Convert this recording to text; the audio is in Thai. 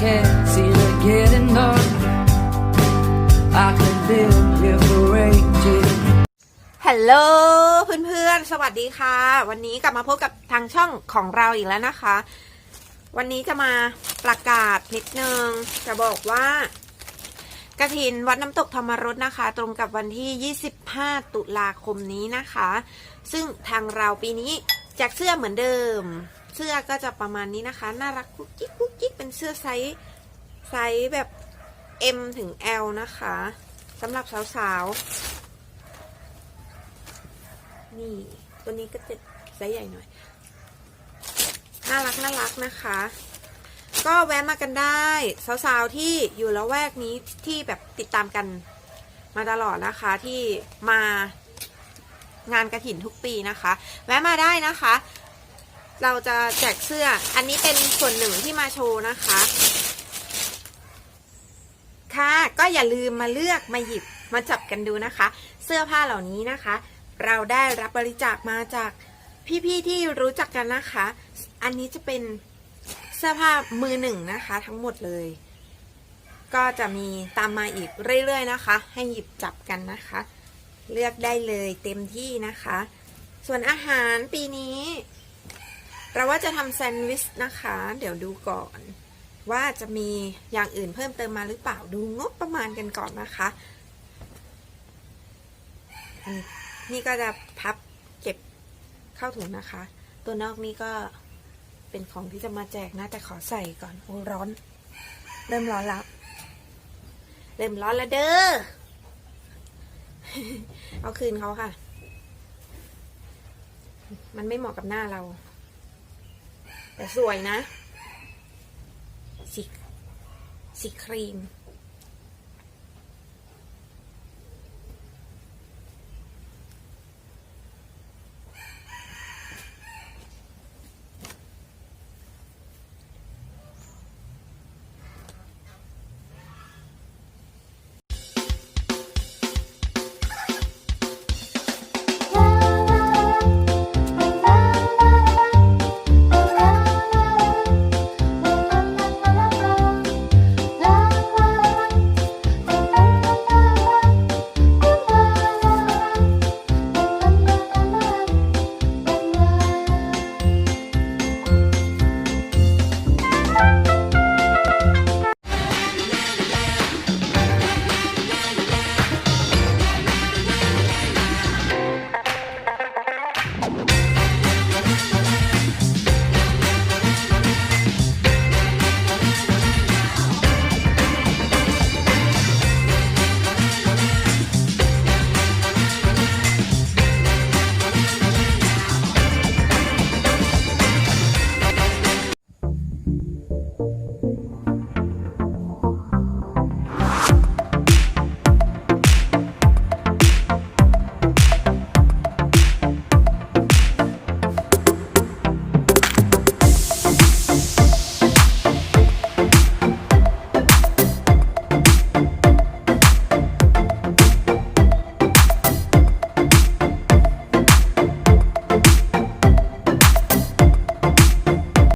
can't see the getting dark. I could live here for ages. ฮัลโหลเพื่อนๆ สวัสดีค่ะ วันนี้กลับมาพบกับทางช่องของเราอีกแล้วนะคะ วันนี้จะมาประกาศนิดนึง จะบอกว่ากระถินวัดน้ำตกธรรมรสนะคะ ตรงกับวันที่ 25 ตุลาคมนี้นะคะ ซึ่งทางเราปีนี้แจกเสื้อเหมือนเดิม เสื้อก็จะประมาณนี้นะคะ น่ารักกุ๊กกิ๊กกุ๊กกิ๊กเป็นเสื้อไซส์ไซส์แบบ M ถึง L นะคะสำหรับสาวๆ นี่ ตัวนี้ก็จะไซส์ใหญ่หน่อย น่ารักน่ารักนะคะ ก็แวะมากันได้ สาวๆ ที่อยู่ละแวกนี้ที่แบบติดตามกันมาตลอดนะคะที่มางานกระถินทุกปีนะคะ แวะมาได้นะคะ เราจะแจกเสื้อ อันนี้เป็นส่วนหนึ่งที่มาโชว์นะคะ ค่ะ ก็อย่าลืมมาเลือกมาหยิบมาจับกันดูนะคะ เสื้อผ้าเหล่านี้นะคะ เราได้รับบริจาคมาจากพี่ๆที่รู้จักกันนะคะ อันนี้จะเป็นเสื้อผ้ามือหนึ่งนะคะ ทั้งหมดเลย ก็จะมีตามมาอีกเรื่อยๆนะคะ ให้หยิบจับกันนะคะ เลือกได้เลยเต็มที่นะคะ ส่วนอาหารปีนี้ เราว่าจะทำแซนด์วิชนะคะ เดี๋ยวดูก่อน ว่าจะมีอย่างอื่นเพิ่มเติมมาหรือเปล่าดูงบประมาณกันก่อนนะคะนนี่ก็จะพับเก็บเข้าถุงนะคะ ตัวนอกนี่ก็เป็นของที่จะมาแจกนะ แต่ขอใส่ก่อนโอ้ร้อน เริ่มร้อนแล้ว เริ่มร้อนแล้วเด้อเอาคืนเขาค่ะ มันไม่เหมาะกับหน้าเรา แต่สวยนะ สีสีครีม